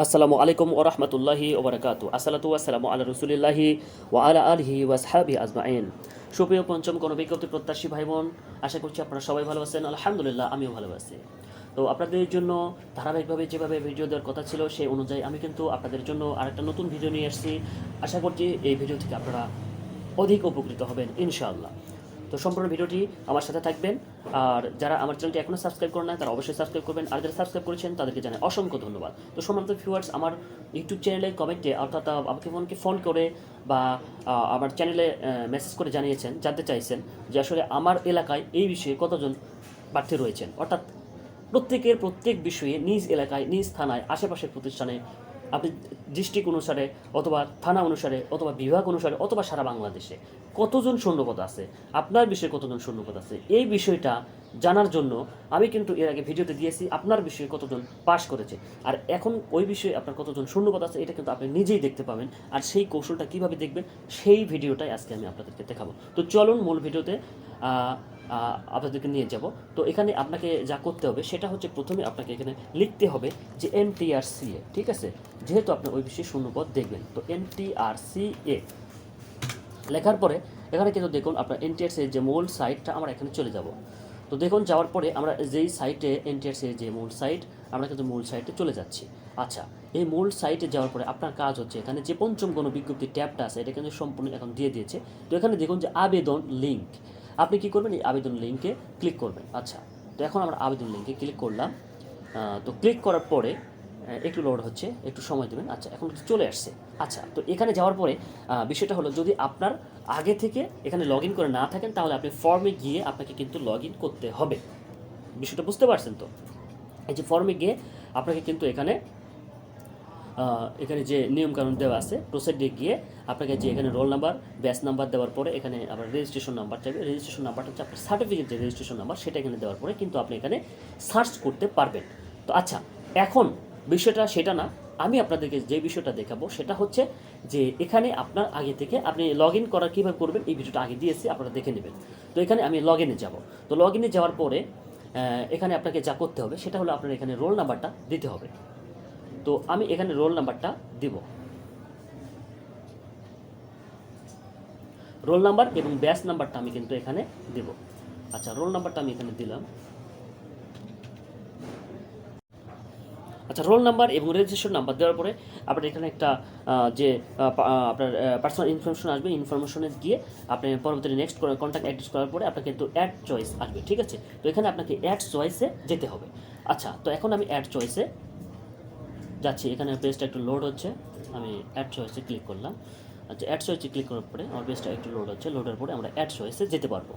আসসালামু আলাইকুম ও রহমতুল্লাহি ওবরাকাতু আসসালাতু আসসালামু আলা রসুলিল্লাহি ওয়া আলা আলহি ওয়াসহাবি আজমাইন। সুপ্রিয় পঞ্চম কোনো বিজ্ঞপ্তি প্রত্যাশী ভাই বোন আশা করছি আপনারা সবাই ভালো আছেন, আলহামদুলিল্লাহ আমিও ভালো আছি। তো আপনাদের জন্য ধারাবাহিকভাবে যেভাবে ভিডিও দেওয়ার কথা ছিল সেই অনুযায়ী আমি কিন্তু আপনাদের জন্য আরেকটা নতুন ভিডিও নিয়ে এসেছি। আশা করছি এই ভিডিও থেকে আপনারা অধিক উপকৃত হবেন, ইনশাআল্লাহ। তো সম্পূর্ণ ভিডিওটি আমার সাথে থাকবেন। আর যারা আমার চ্যানেলটি এখনও সাবস্ক্রাইব করেন না তারা অবশ্যই সাবস্ক্রাইব করবেন। আর যারা সাবস্ক্রাইব করেছেন, তাদেরকে জানাই অসংখ্য ধন্যবাদ। তো সম্মানিত ভিউয়ার্স আমার ইউটিউব চ্যানেলে কমেন্টে অর্থাৎ আমাকে ফোনকে ফোন করে বা আমার চ্যানেলে মেসেজ করে জানিয়েছেন, জানতে চাইছেন যে আসলে আমার এলাকায় এই বিষয়ে কতজন প্রার্থী রয়েছেন। অর্থাৎ প্রত্যেকের প্রত্যেক বিষয়ে নিজ এলাকায়, নিজ থানায়, আশেপাশের প্রতিষ্ঠানে আপনি ডিস্ট্রিক্ট অনুসারে অথবা থানা অনুসারে অথবা বিভাগ অনুসারে অথবা সারা বাংলাদেশে কতজন শূন্যপদ আছে? আপনার বিষয়ে কতজন শূন্যপদ আছে? এই বিষয়টা জানার জন্য আমি কিন্তু এর আগে ভিডিওতে দিয়েছি, আপনার বিষয়ে কতজন পাশ করেছে। আর এখন ওই বিষয়ে আপনার কতজন শূন্যপদ আছে, এটা কিন্তু আপনি নিজেই দেখতে পাবেন। আর সেই কৌশলটা কীভাবে দেখবেন, সেই ভিডিওটাই আজকে আমি আপনাদেরকে দেখাবো। তো চলুন মূল ভিডিওতে আপনাদেরকে নিয়ে যাব। তো এখানে আপনাকে যা করতে হবে, সেটা হচ্ছে প্রথমে আপনাকে এখানে লিখতে হবে যে এনটিআরসিএ, ঠিক আছে? যেহেতু আপনি ওই বিষয়ে শূন্যপদ দেখবেন, তো এনটিআরসিএ লেখার পরে এখানে কিন্তু দেখুন আপনার এনটিআরসি যে মূল সাইটটা, আমরা এখানে চলে যাব। তো দেখুন, যাওয়ার পরে আমরা যেই সাইটে এনটিআরসি যে মূল সাইট, আমরা কিন্তু মূল সাইটে চলে যাচ্ছি। আচ্ছা এই মূল সাইটে যাওয়ার পরে আপনার কাজ হচ্ছে এখানে যে পঞ্চম কোনো বিজ্ঞপ্তি ট্যাবটা আছে, এটা কিন্তু সম্পূর্ণ এখন দিয়ে দিয়েছে। তো এখানে দেখুন যে আবেদন লিঙ্ক আপনি কি করবেন? এই আবেদন লিঙ্কে ক্লিক করবেন। আচ্ছা তো এখন আমরা আবেদন লিঙ্কে ক্লিক করলাম। তো ক্লিক করার পরে একটু লোড হচ্ছে, একটু সময় দেবেন। আচ্ছা এখন চলে আসছে। আচ্ছা তো এখানে যাওয়ার পরে বিষয়টা হলো যদি আপনার আগে থেকে এখানে লগ করে না থাকেন, তাহলে আপনি ফর্মে গিয়ে আপনাকে কিন্তু লগ করতে হবে। বিষয়টা বুঝতে পারছেন তো? এই যে ফর্মে গিয়ে আপনাকে কিন্তু এখানে এখানে যে নিয়মকানুন দেওয়া আছে প্রসেডে গিয়ে আপনাকে যে এখানে রোল নাম্বার ব্যাচ নাম্বার দেওয়ার পরে এখানে আবার রেজিস্ট্রেশন নাম্বার চাইবে। রেজিস্ট্রেশন নাম্বারটা হচ্ছে আপনার সার্টিফিকেট যে রেজিস্ট্রেশন নাম্বার সেটা এখানে দেওয়ার পরে কিন্তু আপনি এখানে সার্চ করতে পারবেন। তো আচ্ছা এখন বিষয়টা সেটা না, আমি আপনাদেরকে যে বিষয়টা দেখাবো, সেটা হচ্ছে যে এখানে আপনার আগে থেকে আপনি লগ ইন করার কীভাবে করবেন, এই ভিডিওটা আগে দিয়েছি আপনারা দেখে নেবেন। তো এখানে আমি লগ ইনে যাব। তো লগ ইনে যাওয়ার পরে এখানে আপনাকে যা করতে হবে, সেটা হলো আপনার এখানে রোল নাম্বারটা দিতে হবে। তো আমি এখানে রোল নাম্বারটা দিব। রোল নাম্বার এবং ব্যাস নাম্বারটা আমি কিন্তু এখানে দেব। আচ্ছা রোল নাম্বারটা আমি এখানে দিলাম। আচ্ছা রোল নাম্বার এবং রেজিস্ট্রেশন নাম্বার দেওয়ার পরে আপনার এখানে একটা যে আপনার পার্সোনাল ইনফরমেশন আসবে ইনফরমেশনে গিয়ে আপনি পরবর্তীতে নেক্সট কন্ট্যাক্ট অ্যাড্রেস করার পরে আপনাকে কিন্তু অ্যাড চয়েস আসবে, ঠিক আছে? তো এখানে আপনাকে অ্যাড চয়েসে যেতে হবে। আচ্ছা তো এখন আমি অ্যাড চয়েসে যাচ্ছি, এখানে পেজটা একটু লোড হচ্ছে, আমি অ্যাড চয়েসে ক্লিক করলাম। আচ্ছা অ্যাড চয়েসে ক্লিক করার পরে আমার পেজটা একটু লোড হচ্ছে লোডের পরে আমরা অ্যাড চয়েসে যেতে পারব।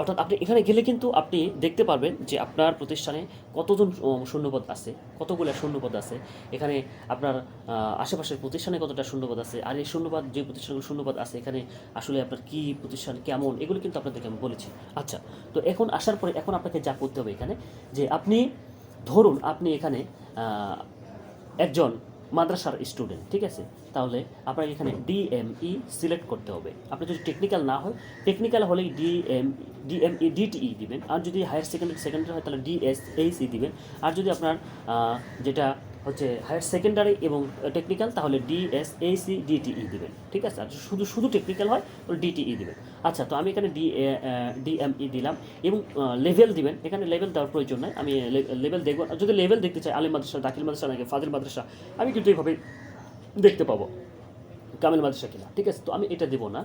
অর্থাৎ আপনি এখানে গেলে কিন্তু আপনি দেখতে পারবেন যে আপনার প্রতিষ্ঠানে কতজন শূন্যপদ আছে, কতগুলো শূন্যপদ আছে। এখানে আপনার আশেপাশের প্রতিষ্ঠানে কতটা শূন্যপদ আছে, আর এই শূন্যপদ, যে প্রতিষ্ঠানগুলো শূন্যপদ আছে, এখানে আসলে আপনার কি প্রতিষ্ঠান কেমন, এগুলো কিন্তু আপনাদেরকে আমি বলেছি। আচ্ছা তো এখন আসার পরে এখন আপনাকে যা করতে হবে এখানে, যে আপনি, ধরুন আপনি এখানে একজন মাদ্রাসার স্টুডেন্ট ঠিক আছে? তাহলে আপনাকে এখানে ডিএমই সিলেক্ট করতে হবে। আপনি যদি টেকনিক্যাল না হয় টেকনিক্যাল হলেই ডিএম ডিএমই ডিটিই দিবেন। আর যদি হায়ার সেকেন্ডারি সেকেন্ডারি হয়, তাহলে ডিএসএইসি দিবেন। আর যদি আপনার যেটা হচ্ছে হায়ার সেকেন্ডারি এবং টেকনিক্যাল তাহলে ডিএসএইসি ডিটিই দিবেন, ঠিক আছে? আর শুধু শুধু টেকনিক্যাল হয়, তাহলে ডিটিই দিবেন। আচ্ছা তো আমি এখানে ডি ডিএমই দিলাম, এবং লেভেল দিবেন। এখানে লেভেল দেওয়ার প্রয়োজন নাই, আমি লেভেল দেখব। যদি লেভেল দেখতে চাই, আলিম মাদ্রাসা, দাখিল মাদ্রাসা নাকি ফাজিল মাদ্রাসা, আমি কিন্তু এইভাবে দেখতে পাবো, কামিল মাদ্রাসা কিনা, ঠিক আছে? তো আমি এটা দেবো না।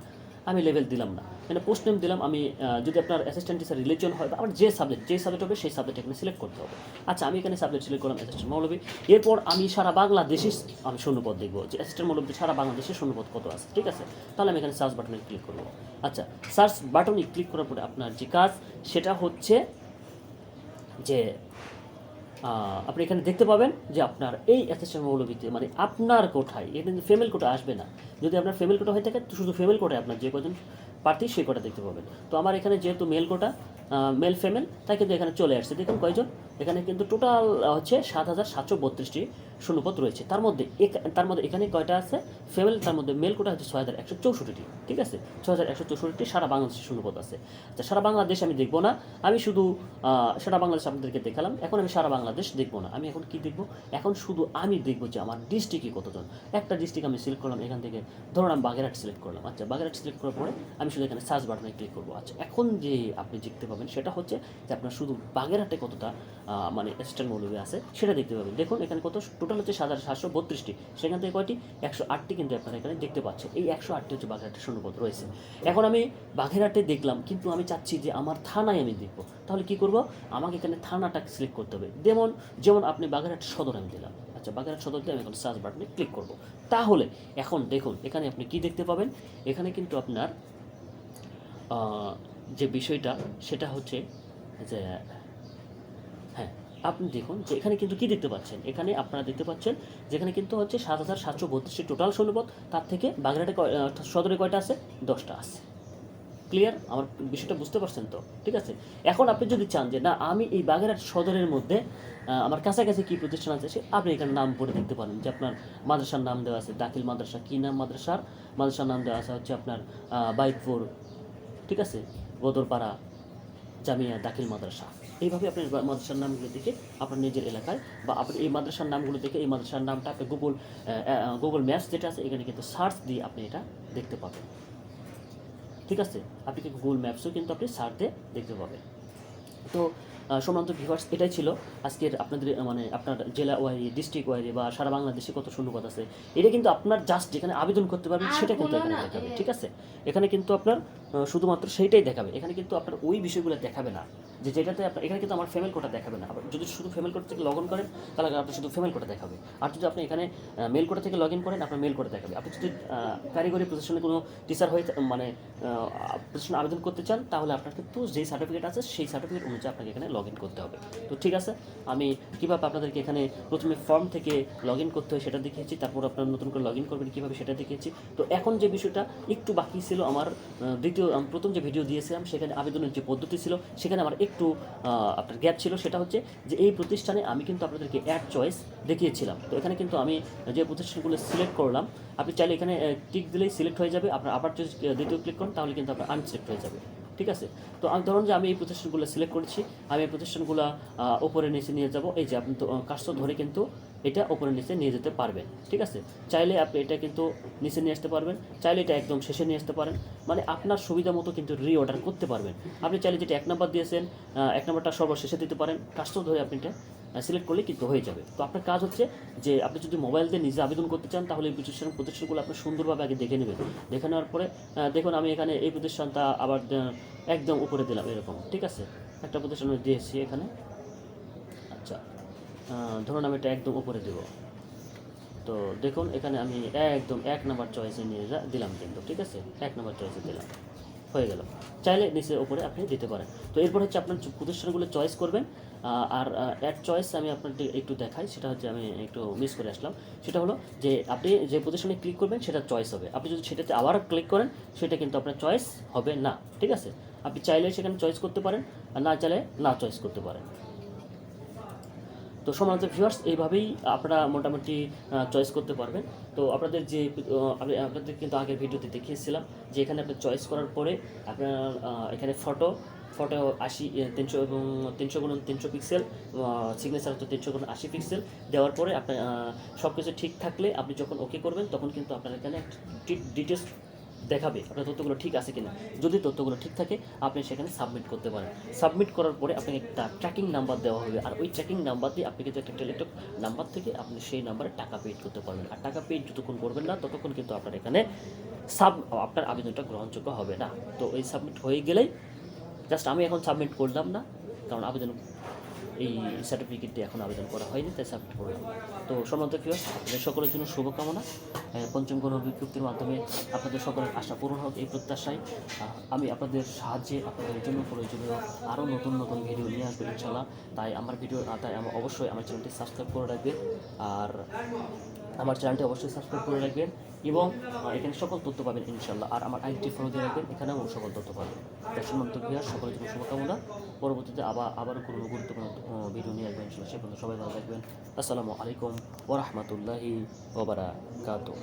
আমি লেভেল দিলাম না। মানে পোস্ট নেম দিলাম, আমি যদি আপনার অ্যাসিস্ট্যান্ট টিচার রিলিজন হয়, বা আমার যে সাবজেক্ট যে সাবজেক্ট হবে, সেই সাবজেক্ট এখানে সিলেক্ট করতে হবে। আচ্ছা আমি এখানে সাবজেক্ট সিলেক্ট করলাম অ্যাসিস্ট্যান্ট মৌলবী। এরপর আমি সারা বাংলাদেশে, আমি শূন্যপদ দেখব, যে অ্যাসিস্ট্যান্ট মৌলবী সারা বাংলাদেশে শূন্যপদ কত আছে, ঠিক আছে? তাহলে আমি এখানে সার্চ বাটনে ক্লিক করব। আচ্ছা সার্চ বাটনে ক্লিক করার পরে আপনার যে কাজ, সেটা হচ্ছে যে আপনি এখানে দেখতে পাবেন যে আপনার এই অ্যাসিস্ট্যান্ট মৌলভিতে মানে আপনার কোঠায় এটা কিন্তু ফেমেল কোটা আসবে না। যদি আপনার ফেমেল কোটা হয়ে থাকে, তো শুধু ফেমেল কোটায় আপনার যে কজন প্রার্থী সে কোটা দেখতে পাবেন। তো আমার এখানে যেহেতু মেল কোটা মেল ফেমেল তাই কিন্তু এখানে চলে আসছে। দেখুন কয়জন? এখানে কিন্তু টোটাল হচ্ছে সাত হাজার সাতশো বত্রিশটি শূন্যপদ রয়েছে। তার মধ্যে তার মধ্যে এখানে কয়টা আছে? ফ্যামিলি তার মধ্যে মেল কোটা হচ্ছে ছয় হাজার একশো চৌষট্টিটি। ঠিক আছে? ছয় হাজার একশো চৌষট্টিটি সারা বাংলাদেশে শূন্যপদ আছে। আচ্ছা সারা বাংলাদেশ আমি দেখব না। আমি শুধু সারা বাংলাদেশ আপনাদেরকে দেখালাম। এখন আমি সারা বাংলাদেশ দেখব না। আমি এখন কি দেখব? এখন শুধু আমি দেখব যে আমার ডিস্ট্রিক্টে কতজন। একটা ডিস্ট্রিক্ট আমি সিলেক্ট করলাম, এখান থেকে ধরুন আমি বাগেরহাট সিলেক্ট করলাম। আচ্ছা বাগেরহাট সিলেক্ট করার পরে আমি শুধু এখানে সার্চ বাটনে ক্লিক করব। আচ্ছা এখন যে আপনি দেখতে পাবেন সেটা হচ্ছে যে আপনার শুধু বাগেরহাটে কতটা মানে স্ট্যান্ড মৌলবী আছে, সেটা দেখতে পাবেন। দেখুন এখানে কত টোটাল হচ্ছে সাত হাজার সাতশো বত্রিশটি। সেখান থেকে কয়টি? একশো আটটি কিন্তু আপনারা এখানে দেখতে পাচ্ছেন। এই একশো আটটি হচ্ছে বাগেরহাটের শূন্যপদ রয়েছে। এখন আমি বাগেরহাটে দেখলাম, কিন্তু আমি চাচ্ছি যে আমার থানায় আমি দেখব। তাহলে কি করব? আমাকে এখানে থানাটা সিলেক্ট করতে হবে। যেমন যেমন আপনি বাগেরহাট সদর আমি দিলাম। আচ্ছা বাগেরহাট সদর দিয়ে আমি এখন সার্চ বাটনে ক্লিক করব। তাহলে, এখন দেখুন, এখানে আপনি কি দেখতে পাবেন? এখানে কিন্তু আপনার যে বিষয়টা, সেটা হচ্ছে যে আপনি দেখুন যে এখানে কিন্তু কি দেখতে পাচ্ছেন? এখানে আপনারা দেখতে পাচ্ছেন যেখানে কিন্তু হচ্ছে সাত হাজার সাতশো বত্রিশটি টোটাল সৈন্যপদ তার থেকে আহ, সদরে কয়টা আছে? দশটা আছে। ক্লিয়ার আমার বিষয়টা বুঝতে পারছেন তো? ঠিক আছে? এখন আপনি যদি চান যে না আমি এই বাগেরহাট সদরের মধ্যে আমার কাছাকাছি কী প্রতিষ্ঠান আছে সে আপনি এখানে নাম পড়ে দেখতে পারেন যে আপনার মাদ্রাসার নাম দেওয়া আছে দাখিল মাদ্রাসা। কী নাম মাদ্রাসার? মাদ্রাসার নাম দেওয়া আছে হচ্ছে আপনার বাইকপুর ঠিক আছে? গদরপাড়া জামিয়া দাখিল মাদ্রাসা। এইভাবে আপনি মাদ্রাসার নামগুলো দেখে আপনার নিজের এলাকায় বা আপনি এই মাদ্রাসার নামগুলো দেখে এই মাদ্রাসার নামটা আপনি গুগল গুগল ম্যাপস যেটা আছে এখানে কিন্তু সার্চ দিয়ে আপনি এটা দেখতে পাবেন। ঠিক আছে? আপনি কি গুগল ম্যাপসও কিন্তু আপনি সার্চ দিয়ে দেখতে পাবেন। তো আহ, ভিভার্স এটাই ছিল আজকের আপনাদের মানে আপনার জেলা ওয়ারি ডিস্ট্রিক্ট ওয়ারি বা সারা বাংলাদেশে কত শূন্যপদ আছে। এটা কিন্তু আপনার জাস্ট যেখানে আবেদন করতে পারবেন সেটা কিন্তু এখানে দেখাবে ঠিক আছে? এখানে কিন্তু আপনার শুধুমাত্র সেইটাই দেখাবে। এখানে কিন্তু আপনার ওই বিষয়গুলো দেখাবে না, যে যেটাতে আপনার এখানে কিন্তু আমার ফেমেল কোটা দেখাবে না। আবার যদি শুধু ফেমেল কোটা থেকে লগ ইন করেন, তাহলে আপনি শুধু ফেমেল কোটা দেখাবে। আর যদি আপনি এখানে মেল কোটা থেকে লগ ইন করেন, আপনার মেল কোটা দেখাবে। আপনি যদি কারিগরি প্রতিষ্ঠানে কোনো টিচার হয়ে মানে প্রতিষ্ঠানে আবেদন করতে চান, তাহলে আপনার কিন্তু যেই সার্টিফিকেট আছে, সেই সার্টিফিকেট অনুযায়ী আপনাকে এখানে লগ ইন করতে হবে। তো ঠিক আছে, আমি কীভাবে আপনাদেরকে এখানে প্রথমে ফর্ম থেকে লগ ইন করতে হয় সেটা দেখিয়েছি, তারপর আপনারা নতুন করে লগ ইন করবেন কীভাবে সেটা দেখিয়েছি। তো এখন যে বিষয়টা একটু বাকি ছিল আমার দ্বিতীয় আমি প্রথম যে ভিডিও দিয়েছিলাম সেখানে আবেদনের যে পদ্ধতি ছিল সেখানে আমার একটু আপনার গ্যাপ ছিল সেটা হচ্ছে যে এই প্রতিষ্ঠানে আমি কিন্তু আপনাদেরকে অ্যাড চয়েস দেখিয়েছিলাম। তো এখানে কিন্তু আমি যে প্রতিষ্ঠানগুলো সিলেক্ট করলাম আপনি চাইলে এখানে টিক দিলেই সিলেক্ট হয়ে যাবে আপনার আবার আহ, দ্বিতীয় ক্লিক করেন তাহলে কিন্তু আপনার আনসিলেক্ট হয়ে যাবে। ঠিক আছে? তো আমি ধরুন যে আমি এই প্রতিষ্ঠানগুলো সিলেক্ট করেছি আমি এই প্রতিষ্ঠানগুলো উপরে নিচে নিয়ে যাব এই যে আপনি তো কাজটা ধরে কিন্তু এটা উপরে নিচে নিয়ে যেতে পারবেন, ঠিক আছে? চাইলে আপনি এটা কিন্তু নিচে নিয়ে আসতে পারবেন, চাইলে এটা একদম শেষে নিয়ে আসতে পারেন। মানে আপনার সুবিধা মতো কিন্তু রিঅর্ডার করতে পারবেন। আপনি চাইলে যেটা এক নাম্বার দিয়েছেন এক নাম্বারটা সর্বশেষে দিতে পারেন কাজটা ধরে আপনি এটা সিলেক্ট করলে কিন্তু হয়ে যাবে। তো আপনার কাজ হচ্ছে যে আপনি যদি মোবাইল দিয়ে নিজে আবেদন করতে চান, তাহলে এই প্রতিষ্ঠান প্রতিষ্ঠানগুলো আপনি সুন্দরভাবে আগে দেখে নেবেন। দেখে নেওয়ার পরে দেখুন আমি এখানে এই প্রতিষ্ঠানটা আবার একদম উপরে দিলাম এরকম, ঠিক আছে? একটা প্রতিষ্ঠান দিয়েছি এখানে। আচ্ছা। ধরুন আমি এটা একদম উপরে দেব। তো দেখুন, এখানে আমি একদম এক নাম্বার চয়েসে নিয়ে দিলাম কিন্তু, ঠিক আছে? এক নাম্বার চয়েসে দিলাম। হয়ে গেল। চাইলে নিচে উপরে আপনি দিতে পারেন। তো এরপর হচ্ছে আপনার প্রতিষ্ঠানগুলো চয়েস করবেন আর অ্যাড চয়েস আমি আপনাকে একটু দেখাই, সেটা হচ্ছে আমি একটু মিস করে আসলাম। সেটা হলো যে আপনি যে প্রতিষ্ঠানে ক্লিক করবেন, সেটা চয়েস হবে। আপনি যদি সেটাতে আবার ক্লিক করেন, সেটা কিন্তু আপনার চয়েস হবে না, ঠিক আছে? আপনি চাইলে সেখানে চয়েস করতে পারেন, আর না চাইলে না চয়েস করতে পারেন। তো সমাজ ভিউয়ার্স এইভাবেই আপনারা মোটামুটি চয়েস করতে পারবেন। তো আপনাদের যে আমি আপনাদের কিন্তু আগের ভিডিওতে দেখিয়েছিলাম যে এখানে আপনি চয়েস করার পরে আপনার এখানে ফটো ফটো আশি তিনশো এবং তিনশো গুণ তিনশো পিক্সেল সিগনেচার হচ্ছে তিনশো গুণ আশি পিক্সেল দেওয়ার পরে আপনার সব কিছু ঠিক থাকলে আপনি যখন ওকে করবেন, তখন কিন্তু আপনার এখানে ডিটেলস দেখাবে আপনার তথ্যগুলো ঠিক আছে কিনা। যদি তথ্যগুলো ঠিক থাকে, আপনি সেখানে সাবমিট করতে পারেন। সাবমিট করার পরে আপনাকে একটা ট্র্যাকিং নাম্বার দেওয়া হবে। আর ওই ট্র্যাকিং নাম্বার দিয়ে আপনি কিন্তু একটা টেলিটক নাম্বার থেকে আপনি সেই নাম্বারে টাকা পেড করতে পারবেন। আর টাকা পেড যতক্ষণ করবেন না, ততক্ষণ কিন্তু আপনার এখানে সাব আপনার আবেদনটা গ্রহণযোগ্য হবে না। তো এই সাবমিট হয়ে গেলেই জাস্ট আমি এখন সাবমিট করলাম না, কারণ আবেদন এই সার্টিফিকেটটি এখন আবেদন করা হয়নি, তাই সাবমিট করলাম। তো সম্মানিত প্রিয় আপনাদের সকলের জন্য শুভকামনা। পঞ্চম গণ বিজ্ঞপ্তির মাধ্যমে আপনাদের সকলের আশা পূরণ হোক এই প্রত্যাশায়। আমি আপনাদের সাহায্যে আপনাদের জন্য প্রয়োজনীয় আরও নতুন নতুন ভিডিও নিয়ে আসব ইনশাল্লাহ তাই আমার ভিডিও তাই আমার অবশ্যই আমার চ্যানেলটি সাবস্ক্রাইব করে রাখবে আর আমার চ্যানেলটি অবশ্যই সাবস্ক্রাইব করে রাখবেন এবং এখানে সকল তথ্য পাবেন ইনশাল্লাহ আর আমার আইনটি ফলো দিয়ে রাখবেন, এখানেও সকল তথ্য পাবেন। দর্শন মন্তব্য সকলের জন্য শুভকামনা। পরবর্তীতে আবার, আবারও কোনো গুরুত্বপূর্ণ ভিডিও নিয়ে আসবেন ইনশাল্লাহ সে পর্যন্ত সবাই ভালো থাকবেন। আসসালামু আলাইকুম ওরহমতুল্লাহি ওবরাকাতুহ